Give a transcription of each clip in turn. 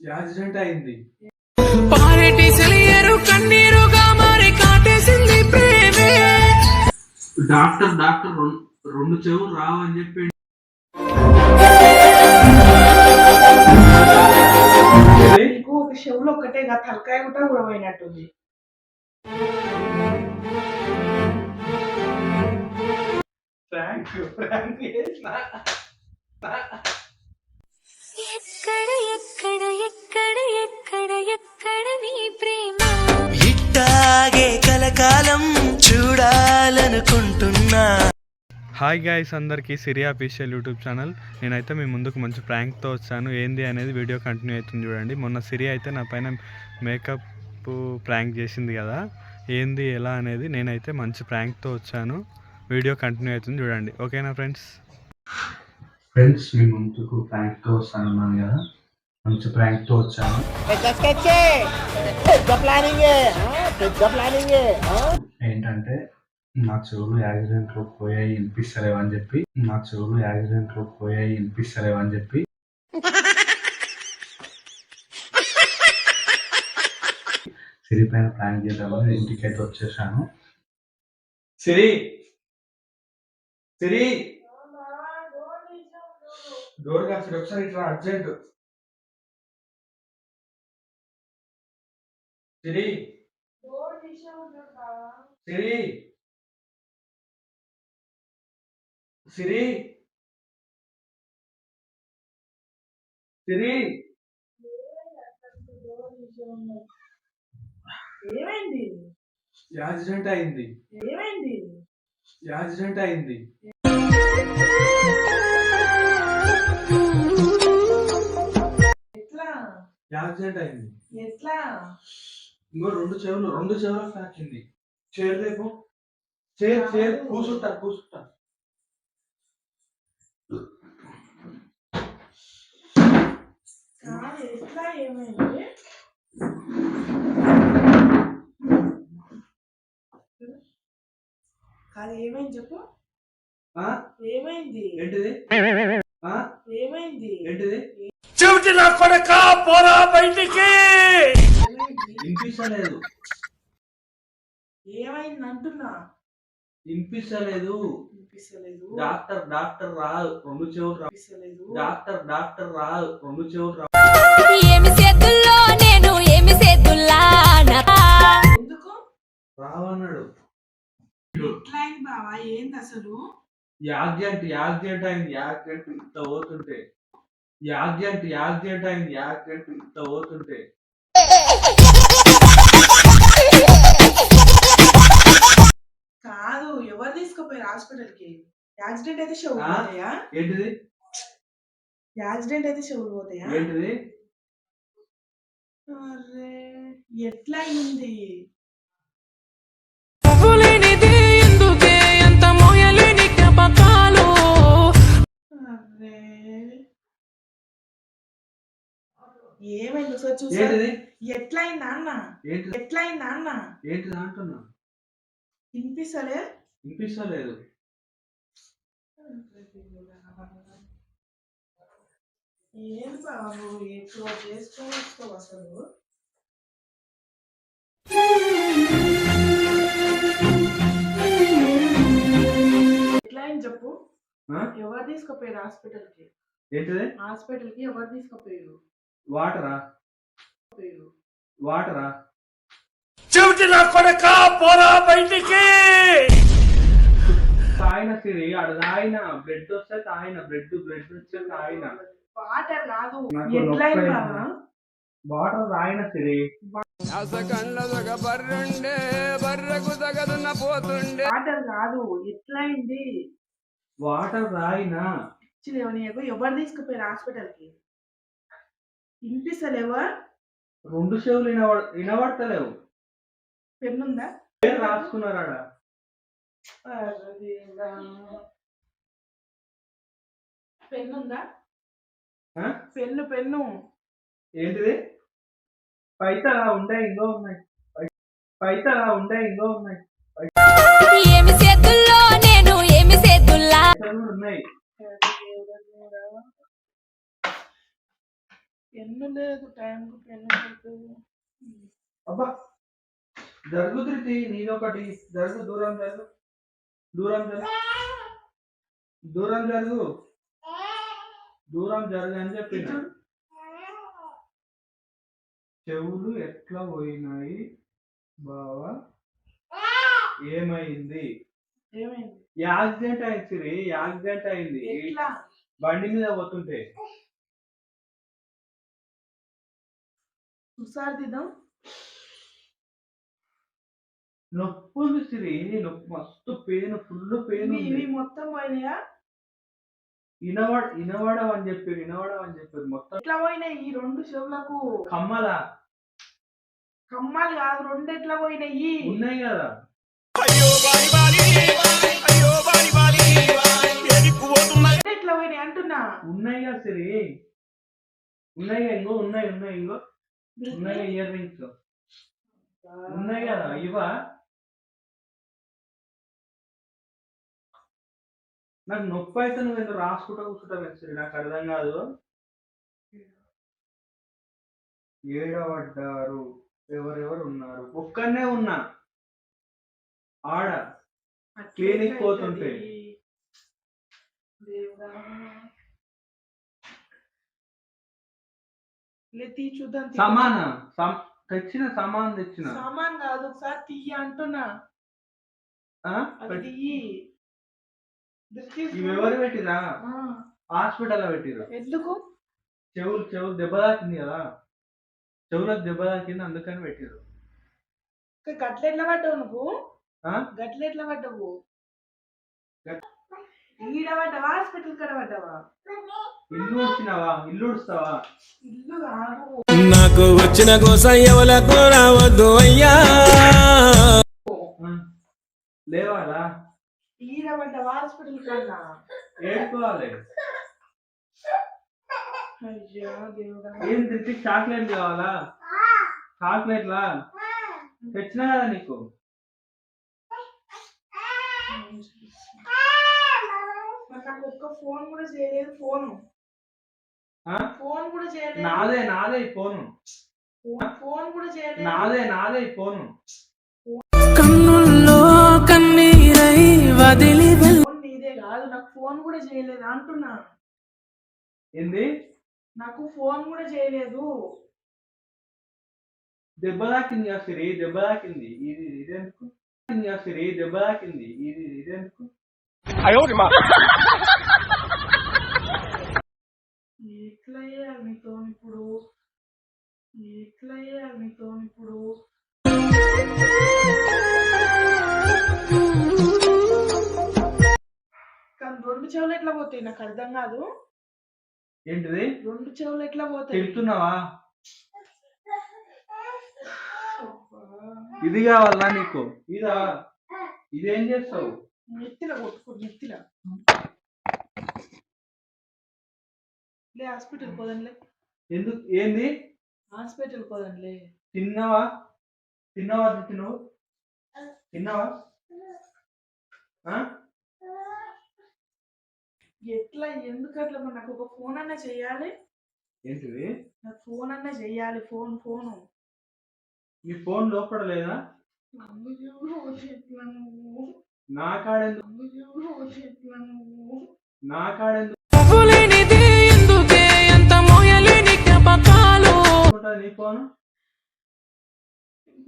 Accident అయింది. పారెటి సెలియరు కన్నీరుగా మారి కాటేసింది ప్రేమే. డాక్టర్ డాక్టర్ రెండు- చెవులు రావని చెప్పి నీకు ఒక చెవులు ఒక్కటే గా తలకాయ కూడా కూడా పోయినట్టుంది. ఫ్రాంక్ ఫ్రాంక్ చేసిన. ఎక్కడ ఎక్కడ ఎక్కడ ఎక్కడ ఎక్కడ నీ ప్రేమ? ఇట్టాగే కలకాలం చూడాలనుకుంటున్నా. హాయ్ గాయ్స్ అందరికీ సిరియా అఫీషియల్ యూట్యూబ్ ఛానల్ నేనైతే మీ ముందుకు మంచి ప్రాంక్తో వచ్చాను. ఏంది అనేది వీడియో కంటిన్యూ అవుతుంది చూడండి. మొన్న సిరియా అయితే నా పైన మేకప్ ప్రాంక్ చేసింది కదా. ఏంది ఎలా అనేది నేనైతే మంచి ప్రాంక్తో వచ్చాను. వీడియో కంటిన్యూ అవుతుంది చూడండి. ఓకేనా ఫ్రెండ్స్ ఫ్రెండ్స్ మీ ముందుకు ప్రాంక్తో వస్తానన్నాను కదా. మంచి ప్రాంక్తో వచ్చాను. ఏంటంటే నా చెవులు యాక్సిడెంట్లో పోయాయి వినిపిస్తలేవు అని చెప్పి. నా చెవులు యాక్సిడెంట్లో పోయాయి వినిపిస్తలేవు అని చెప్పి. సిరి పైన ప్రాంక్ చేద్దామని ఇంటికి అయితే వచ్చేసాను. సిరి! సిరి! డోర్ కాసి ఒకసారి ఇట్లా అర్జెంట్. సిరి. సిరి. సిరి. సిరి. ఏమైంది? యాక్సిడెంట్ అయింది. ఏమైంది? యాక్సిడెంట్ అయింది. యాక్సిడెంట్ అయింది. ఎట్లా? ఇంకో రెండు చెవులు రెండు చెవులకు తాకింది చేరు రేపు. చేరు చేరు కూసుంటా కూసుంటా ఎట్లా ఏమైంది? కాదు ఏమైంది చెప్పు. ఆ? ఏమైంది? ఏంటిది? ఆ? ఏమైంది? ఏంటిది? చెవిటి నా కొడక పోరా బయటికి. ఏమైంది వినిపిస్తలేదు. ఏమైంది అంటున్నా వినిపిస్తలేదు. వినిపిస్తలేదు. డాక్టర్ డాక్టర్ రాదు రెండు చెవులు రా డాక్టర్ డాక్టర్ రాదు రెండు చెవులు రా ఏమి చేతుల్లో నేను ఏమి చేతుల్లా ఎందుకు? రావన్నాడు. అయింది బావా ఏంది అసలు? యాక్సిడెంట్ యాక్సిడెంట్ అయింది యాక్సిడెంట్ ఇంత పోతుంటే. యాక్సిడెంట్ యాక్సిడెంట్ అయింది యాక్సిడెంట్ ఇంత పోతుంటే. కాదు ఎవరు తీసుకుపోయారు హాస్పిటల్కి యాక్సిడెంట్ అయితే ఆ? పోతాయా? ఏంటిది? యాక్సిడెంట్ అయితే చెవులు పోతాయా? ఏంటిది? అరే ఎట్లా అయింది ఏమైంది ఒకసారి చూసా ఏంటిది? ఎట్లా అయింది అన్న ఏంటిది? ఎట్లా అయింది అన్న ఏంటిది అంటున్నా? వినిపిస్తలే? వినిపిస్తలేదు. ఏం బాబు ఎక్కువ చేసుకోవచ్చు అసలు? ఎట్లా అయింది చెప్పు? ఎవరు తీసుకుపోయారు హాస్పిటల్కి ఏంటిది? హాస్పిటల్కి ఎవరు తీసుకుపోయారు? వాటరా వాటరా చెవిటి నా కొడక పోరా బయటికి. తాగిన సిరి ఆడ తాగిన బ్లడ్ వస్తే తాగిన బ్లడ్ బ్లడ్ వస్తే తాగిన. వాటర్ బావా వాటర్ తాగిన సిరి. బర్రుండే బర్రకు తగదున్న పోతుండే. వాటర్ కాదు ఎట్లా అయింది? వాటర్ నీకు ఎవరు తీసుకుపోయారు హాస్పిటల్కి వినిపిస్తలేవా? రెండు చెవులు వినబడ వినబడతలేవు. పెన్నుందా? పేరు రాసుకున్నారాడ? పెన్నుందా? ఆ? Pen pen. ఏంటిది? పైసలా ఉండే ఇంకో ఉన్నాయి. పై- పైసలా ఉండే ఇంకో ఉన్నాయి. ఏమి చేతుల్లో నేను ఏమి చేతుల్లా? ఉన్నాయి. పెన్ను లేదు టైంకు పెన్ను అబ్బా జరుగు ధృతి నీదొకటి జరుగు దూరం జరుగు. దూరం జరుగు. దూరం జరుగు. దూరం జరుగు అని చెప్పిన చెవులు ఎట్లా పోయినాయి బావా? ఏమైంది? ఏమైంది? యాక్సిడెంట్ అయింది యాక్సిడెంట్ అయింది. బండి మీద పోతుంటే. ఒకసారి తీద్దాం. నొప్పి ఉంది సిరి నొప్పి? మస్తు పెయిన్ ఫుల్ పెయిన్ ఇవి మొత్తం పోయినాయా? ఇనవడ ఇనవడం అని చెప్పారు ఇనవడం అని చెప్పారు మొత్తం ఎట్లా పోయినాయి ఈ రెండు చెవులకు? కమ్మలా. కమ్మాలు కాదు రెండు ఎట్లా పోయినాయి? ఉన్నాయి కదా. ఎట్లా పోయినాయి అంటున్నా? ఉన్నాయి కదా సిరి. ఉన్నాయి ఇంకో ఉన్నాయి ఉన్నాయి ఇంకో. ఉన్నాయి ఇయర్ రింగ్స్. ఉన్నాయి కదా ఇవా నాకు నొప్పి అయితే నువ్వు ఎందుకు రాసుకుంటా కూర్చుంటావు సిరి నాకు అర్థం కాదు. ఏడవడ్డారు ఎవరెవరు ఉన్నారు? ఒక్కనే ఉన్నా. ఆడ. క్లినిక్ పోతుంటే. లే తీ చూద్దాం తీ. సమాన. సమ్- తెచ్చిన సమాన్ తెచ్చిన. సామాన్ కాదు ఒకసారి తీయ అంటున్నా. ఆ? అది పెట్- తీయి దృష్టి ఇవి ఎవరు పెట్టిరా ఆ, హాస్పిటల్లో పెట్టిరు ఎందుకు? చెవులు చెవులు దెబ్బ తాకింది కదా. చెవులకు దెబ్బ తాకింది అందుకని పెట్టిరు ఇంకా గట్ల ఎట్లా పడ్డావు నువ్వు? ఆ? గట్ల ఎట్లా పడ్డావు? గట్- ఈడ పడ్డావా? హాస్పిటల్ కాడ పడ్డావా? నాకు వచ్చిన కోస ఎవలకు రావద్దు అయ్యా. లేవాలా? పడ్డావా హాస్పిటల్ కన్నా. ఏడుకోవాలి. చాక్లెట్ కావాలా? చాక్లెట్లా? తెచ్చినా కదా నీకు? నాకు ఒక్క ఫోన్ కూడా చేయలేదు ఫోను? ఫోన్ కూడా చేయలేదు నాదే నాదే ఈ ఫోను. ఫోన్- ఫోన్ కూడా చేయలేదు నాదే నాదే ఈ ఫోను. కన్నుల్లో కన్నీరై వదిలి ఫోన్ నీదే కాదు నాకు ఫోన్ కూడా చేయలేదు అంటున్నా. ఏంది? నాకు ఫోన్ కూడా చేయలేదు. దెబ్బ తాకింది కదా సిరి దెబ్బ తాకింది. ఇది ఇదెందుకు కదా సిరి దెబ్బ తాకింది. ఇది ఇదెందుకు ఎట్లా నీతో ఇప్పుడు? నీతో ఇప్పుడు? కానీ రెండు చెవులు ఎట్లా పోతాయి? నాకు అర్థం కాదు. ఏంటిది? రెండు చెవులు ఎట్లా పోతాయి? తిడుతున్నావా. ఇది కావాలా నీకు? ఇదా? ఇదేం చేస్తావు? నెత్తిల కొట్టుకో నెత్తిల లే హాస్పిటల్ పోదంలే. ఎందుకు? ఏంది? హాస్పిటల్ పోదంలే. తిన్నావా? తిన్నావా తిన్నావు? తిన్నావా? ఎట్లా? ఎందుకు అట్లా? మరి నాకు ఒక ఫోన్ అన్నా చెయ్యాలి. ఏంటిది? నాకు ఫోన్ అన్నా చెయ్యాలి. Phone phone. నీ ఫోన్ లోపల లేదా? అమ్మయ్యో, ఎట్లా నువ్వు నా కాడెందుకు నా కాడెందుకు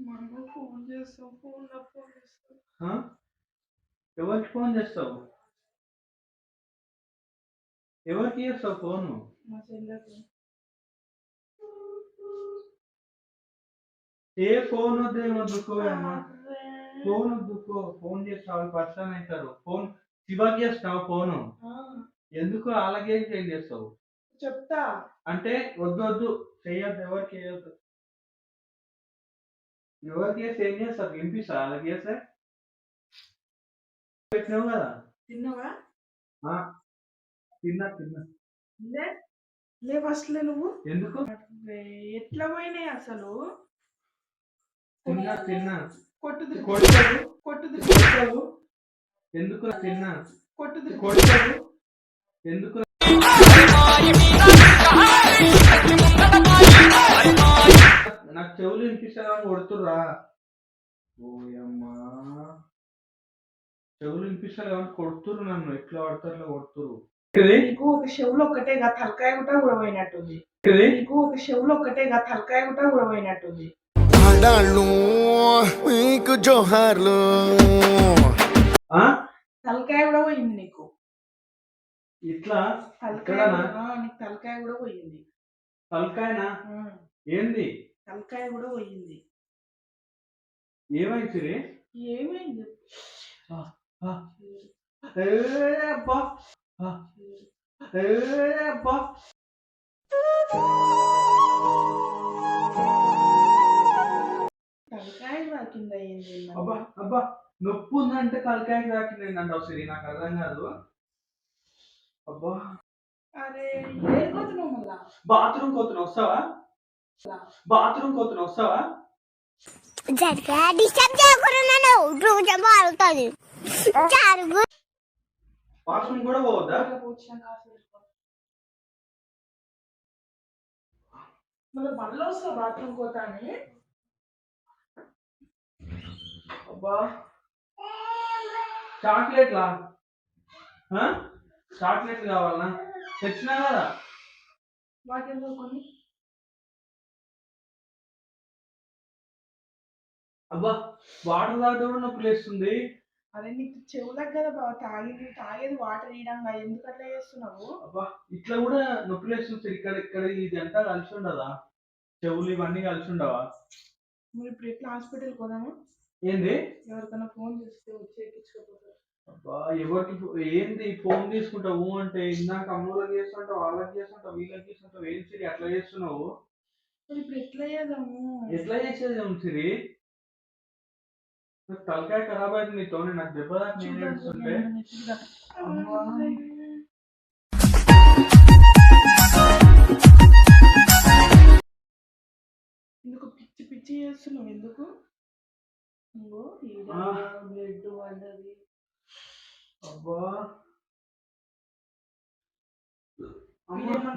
ఫోన్ ఫోన్? ఎవరికి ఫోన్ చేస్తావు? ఎవరికి చేస్తావు ఫోను? ఏ ఫోన్ వద్దేమొద్దుకో అమ్మా. ఫోన్ వద్దుకో ఫోన్ చేస్తావు పర్సన్ అవుతారు. ఫోన్ శివకి చేస్తావు ఫోను? ఎందుకు అలాగే చేంజ్ చేస్తావు? చెప్తా. అంటే వద్దు వద్దు చెయ్యొద్దు ఎవరికి చేయొద్దు. ఎవరికి చేస్తే ఏం చేస్తారు వినిపిస్తా అలాగే చేస్తే పెట్టినావు కదా తిన్నావా ఆ, తిన్నా తిన్నా లే ఫస్ట్లే నువ్వు ఎందుకు ఎట్లా పోయినాయి అసలు తిన్నా తిన్నా కొట్టుది కొట్టావు కొట్టుది కొట్టావు ఎందుకు తిన్నా కొట్టుది కొట్టావు ఎందుకు వినిపిస్తారని కొడుతుర్రా. ఓయమ్మా. చెవులు వినిపిస్తారు అని కొడుతురు నన్ను. ఎట్లా పడతారు కొడుతురు నీకు ఒక చెవులు ఒక్కటేగా తలకాయ కూడా ఊడబోయినట్టుంది నీకు ఒక చెవులు ఒక్కటేగా తలకాయ కూడా ఆడాళ్ళు మీకు జోహార్లు. ఆ? తలకాయ కూడా పోయింది నీకు. ఇట్లా? తలకాయ నీకు తలకాయ కూడా పోయింది. తలకాయనా? ఏంది? తలకాయ కూడా పోయింది. ఏమైంది? సిరి ఏమైంది. ఏ అబ్బా. ఏ అబ్బా. తలకాయ తాకింది అయ్యింది అబ్బా అబ్బా. నొప్పి ఉందంటే తలకాయకి తాకింది అంటావు సిరి. నాకు అర్థం కాదు. అబ్బా. అరే మళ్ళా? బాత్రూమ్ కోతున్నా వస్తావా? బాత్రూమ్ కోతున్నా వస్తావా? జరగా డిస్టర్బ్ చేయకుండా నన్ను రోజు మారుతుంది. జరుగు. బాత్రూమ్ కూడా పోవద్దా? బండ్లో వస్తా బాత్రూమ్ అబ్బా. చాక్లెట్లా? ఆ? చాక్లెట్లు కావాలనా? తెచ్చినా కదా? వాటిల్లో కొన్ని? అబ్బా వాటర్ తాగితే కూడా నొప్పి లేస్తుంది. అరే నీకు చెవులకు కదా బాగా తాగి తాగేది వాటర్ ఇయడంగా ఎందుకు అట్లా చేస్తున్నావు? అబ్బా ఇట్లా కూడా నొప్పి లేస్తుంది ఇక్కడ ఇక్కడ ఇది అంతా కలిసి ఉండదా? చెవులు ఇవన్నీ కలిసి ఉండవా? మరి ఇప్పుడు ఎట్లా హాస్పిటల్ పోదాము? ఏంది? ఎవరికైనా ఫోన్ చేస్తే వచ్చి ఎక్కించుకోపోతారు అబ్బా ఎవరికి ఏంది ఫోన్ తీసుకుంటావు అంటే ఇందాక అమ్మోళ్ళకి చేస్తుంటావు వాళ్ళకి చేస్తుంటావు వీళ్ళకి చేస్తుంటావు ఏం సిరి అట్లా చేస్తున్నావు? మరి ఇప్పుడు ఎట్లా చేద్దాము? ఎట్లా చేసేది ఏం సిరి? తలకాయ ఖరాబ్ అయింది నీతో నాకు దెబ్బ దాకా నేను ఏడుస్తుంటే అమ్మా. ఎందుకు పిచ్చి పిచ్చి చేస్తున్నావు? ఎందుకు? ఇంగో ఈడ ఆ. బ్లడ్ పడ్డది అబ్బా.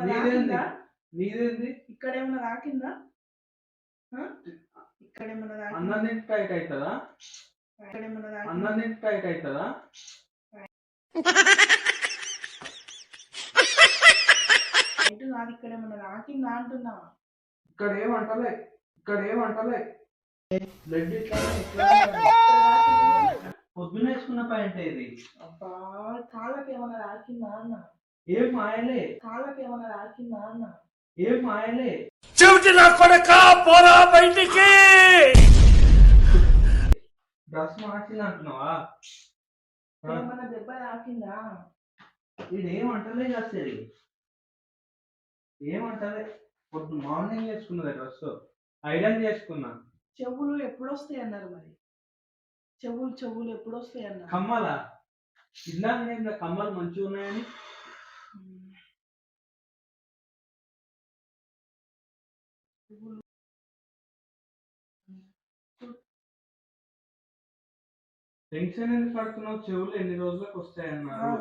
నీదేంది? నీదేంది? ఇక్కడ ఏమన్నా తాకిందా ఆ? ఇక్కడ ఏమన్నా తాకిందా అన్నం తింటే టైట్ అవుతుందా? అన్నం తింటే టైట్ అవుతుందా? ఇటు కాదు ఇక్కడ ఏమన్నా తాకిందా అంటున్నా. ఇక్కడ ఏమంటలే ఇక్కడ ఏమంటలే బ్లడ్ ఇట్లా? పొద్దున వేసుకున్న పాయింట్ ఇది. అబ్బా కాళ్ళకి ఏమన్నా తాకిందా అన్న? ఏం మాయలే. కాళ్ళకి ఏమన్నా తాకిందా అన్న? ఏం మాయలే. చెవిటి నా కొడక పోరా బయటికి. డ్రెస్ మార్చింది అంటున్నావా? ఏమన్నా దెబ్బ తాకిందా? ఇది ఏమంటలే కాసేది ఏమంటలే పొద్దు మార్నింగ్ వేసుకున్నది డ్రెస్ ఐరన్ చేసుకున్నా. చెవులు ఎప్పుడు వస్తాయి అన్నారు మరి? చెవులు చెవులు ఎప్పుడు వస్తాయి అన్నారు? కమ్మల? ఇందాక నేను కమ్మలు మంచిగా ఉన్నాయని టెన్షన్ ఎందుకు పడుతున్నావు? చెవులు ఎన్ని రోజులకు వస్తాయన్నారు?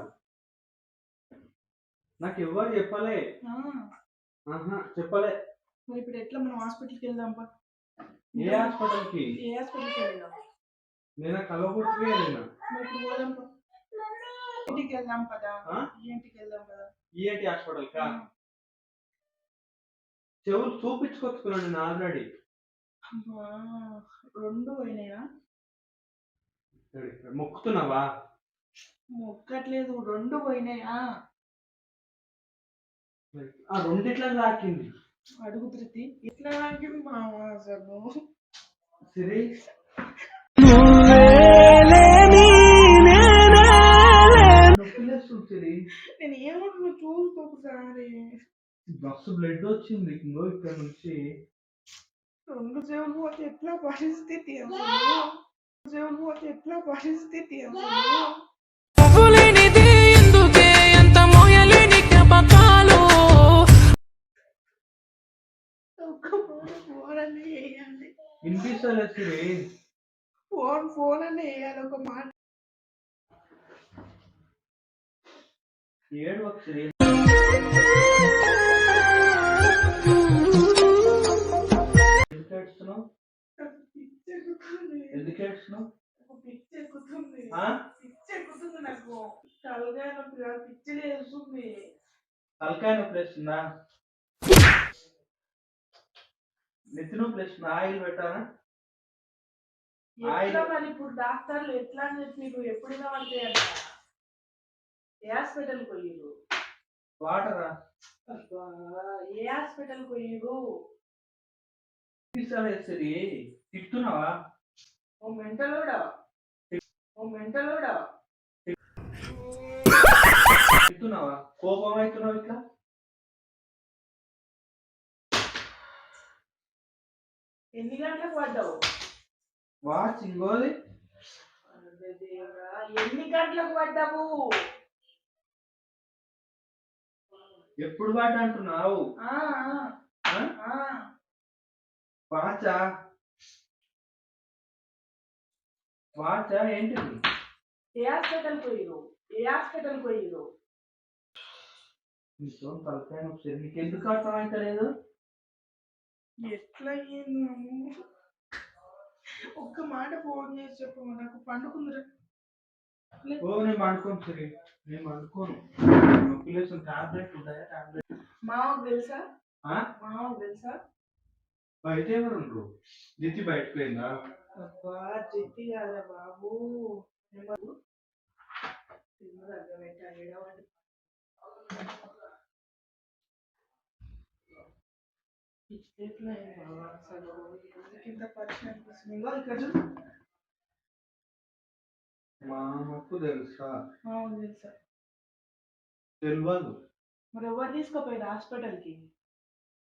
నాకు ఎవరు చెప్పలే. ఆహా చెప్పలే. మరి ఇప్పుడు ఎట్లా మనం హాస్పిటల్కి వెళ్దాం పా? ఏ హాస్పిటల్కి? ఏ హాస్పిటల్కి వెళ్దాం? నేను కలవకుట్టుకే వెళ్ళిన? మరి ఇప్పుడు పోదాం పా. ఇంటికి వెళ్దాం కదా? ఇంటికి వెళ్దాం కదా ఈఎన్టీ హాస్పిటల్ కా చెవులు చూపించుకొచ్చుకున్నాను నేను ఆల్రెడీ అమ్మా, రెండు పోయినాయా? మొక్కుతున్నావా? మొక్కట్లేదు రెండు పోయినాయా? ఆ రెండిట్లా తాకింది అడుగు ధృతి ఇట్లా నాకింది మామ అసలు? సిరి. నేను ఏమన్నా చూసుకో మస్తు బ్లడ్ వచ్చింది. ఇంకో ఇక్కడ నుంచి రెండు చెవులు పోతే ఎట్లా పరిస్థితి చెవులు పోతే ఎట్లా పరిస్థితి వినిపిస్తలే సిరి. ఫోన్ ఫోన్ అని వేయాలి ఒక మాట. ఏడు ఒక ఎక్కినావు పిచ్చి ఎక్కుతుంది నాకు. తలకాయ నొప్పి పిచ్చి లేస్తుంది తలకాయ నొప్పి వేస్తుందా నెత్తి నొప్పి వేస్తుందా ఆయిల్ పెట్టారా ఆయిల్. మరి ఇప్పుడు డాక్టర్లు ఎట్లా అని చెప్పి నువ్వు ఎప్పుడు కావాలి హాస్పిటల్ పోయిరు వాటరా? ఏ హాస్పిటల్ పోయిరు తిట్టున్నావా? ఓ ఓ కోపం అవుతున్నావు ఇట్లా? ఎన్ని గంటలకు పడ్డావు? వాచ్ దేవుడా, ఎన్ని గంటలకు పడ్డావు? ఎప్పుడు వాట అంటున్నావు? ఆ, వాచా ఏంటిది? ఏ హాస్పిటల్ పోయిరు ఏ హాస్పిటల్ పోయిరు నీతో తలకాయ నొప్పి. నీకు ఎందుకు అర్థం అవుతలేదు? ఒక్క మాట ఫోన్ చేసి చెప్పు నాకు పండుకుందిరా. ఓ నేను పండుకోను సరే. నేను పండుకోను. నొప్పి లేచిన టాబ్లెట్ ఉంటాయా టాబ్లెట్. మామకు తెలుసా? మామకు తెలుసా? బయట ఎవరు ఉండరు దిత్తి బయటకు పోయిందా? అబ్బా చెట్టి కాదురా బాబు అసలు ఎందుకు ఇంత పరిచయం అనిపిస్తుంది ఇక్కడ చూడు తెలుసా? మామకు తెలుసా. తెలియదు మరి ఎవరు తీసుకుపోయారు హాస్పిటల్కి?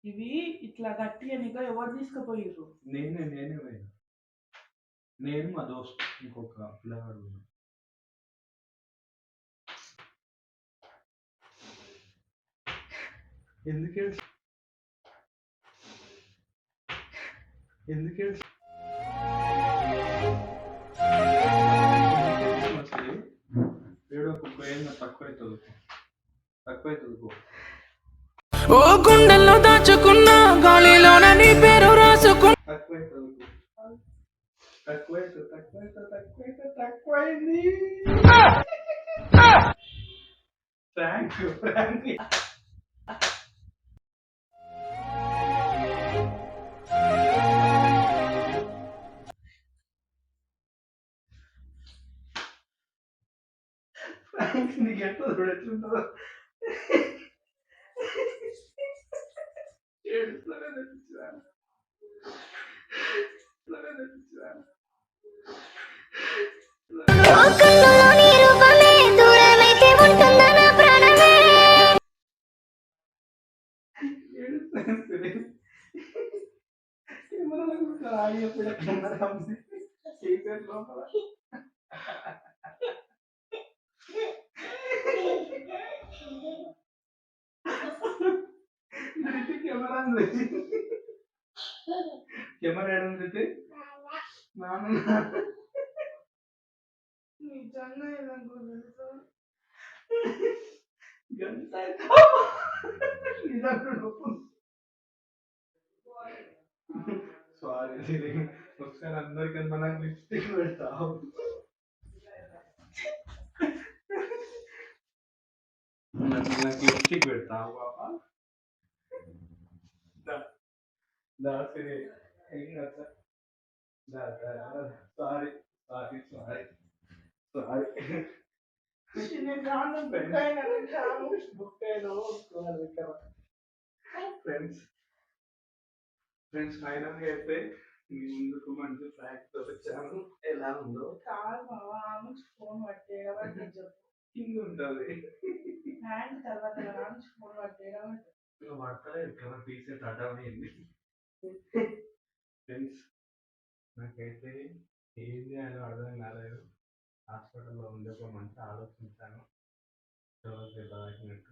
ఇవి ఇట్లా గట్టిగా నీకు ఎవరు తీసుకుపోయారు నేనే నేనే పోయినా. నేను మా దోస్త్ ఇంకొక పిల్లగాడు ఉన్నాను ఎందుకే? ఎందుకే? ఏడో ఏడ్చ- ఎందుకు ఏడ్చినావు అసలు? ఏడవకు, పోయిందా ఓ గుండెల్లో దాచుకున్న గాలిలోన నీ పేరు యూ నీకు ఎట్లా చూడు ఎట్లుంటుందో ఏడుస్తూనే కెమెరాలకు రాయి ఎప్పుడు కెమెరా ఉంది చీకటి లోపల ధృతి కెమెరా ఉంది కెమెరా ఏడుంది నాన్న నిజంగా ఏదనుకో తెలుసా గంట నిజంగా నొప్పి సారీ ఒకసారి అందరికన్నా నాకు లిప్స్టిక్ పెడతావు నాకు నాకు లిప్స్టిక్ పెడతావు బాబా దా దా సరే ఏం కాదు సార్ దా దా సారీ సారీ సారీ సారీ నేను రాను బుక్ అయినా నేను రాను బుక్ అయినా ఫ్రెండ్స్ ఫ్రెండ్స్ ఫైనల్గా అయితే మీ ముందుకు మంచి ఫ్యాక్ట్ వచ్చాను ఎలా ఉందో? కాదు బావా ఆమె ఫోన్ పట్టేయడం అంటే చెప్పు కింద ఉంటుంది. హ్యాండ్ తర్వాత రాను ఫోన్ పట్టేయడం అంటే ఇంకా పడతలే ఇక్కడ పీసే తడమైంది ఫ్రెండ్స్ నాకైతే ఏంది అని అర్థం కాలేదు. హాస్పిటల్లో ఉండే ఒక మంచి ఆలోచించాను ఎవరికి తాకినట్టు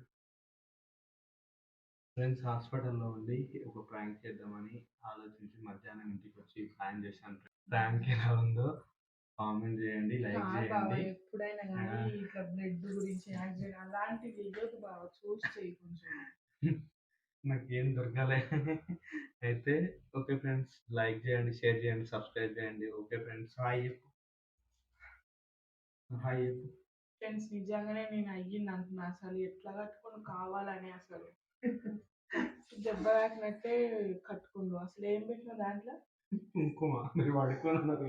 ఫ్రెండ్స్ హాస్పిటల్లో ఉండి ఒక ప్రాంక్ చేద్దామని ఆలోచించి మధ్యాహ్నం ఇంటికి వచ్చి ప్లాన్ చేశాను. ప్రాంక్ ఎలా ఉందో కామెంట్ చేయండి లైక్ చేయండి. ఎప్పుడైనా కానీ ఇట్లా బ్లడ్ గురించి యాక్సిడెంట్ అలాంటివి ఇవ్వదు బావ చూసి చేయి కొంచెం. నాకేం దొరకలే. అయితే ఓకే ఫ్రెండ్స్ లైక్ చేయండి షేర్ చేయండి సబ్స్క్రైబ్ చేయండి. ఓకే ఫ్రెండ్స్ హాయ్ చెప్పు. హాయ్ చెప్పు. ఫ్రెండ్స్ నిజంగానే నేను అయ్యింది అంటున్నా అసలు. ఎట్లా కట్టుకొని కావాలని అసలు. దెబ్బ తాకినట్టే కట్టుకుండు. అసలు ఏం పెట్టిన దాంట్లో? కుంకుమ. మీరు పడుకొని ఉన్నారు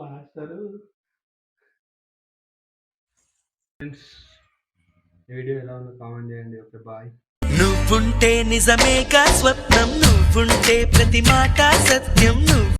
లాస్టర్ ఫ్రెండ్స్ వీడియో ఎలా ఉందో కామెంట్ చేయండి. Okay bye. నువ్వుంటే నిజమేగా స్వప్నం. నువ్వుంటే ప్రతి మాట సత్యం. నువ్వు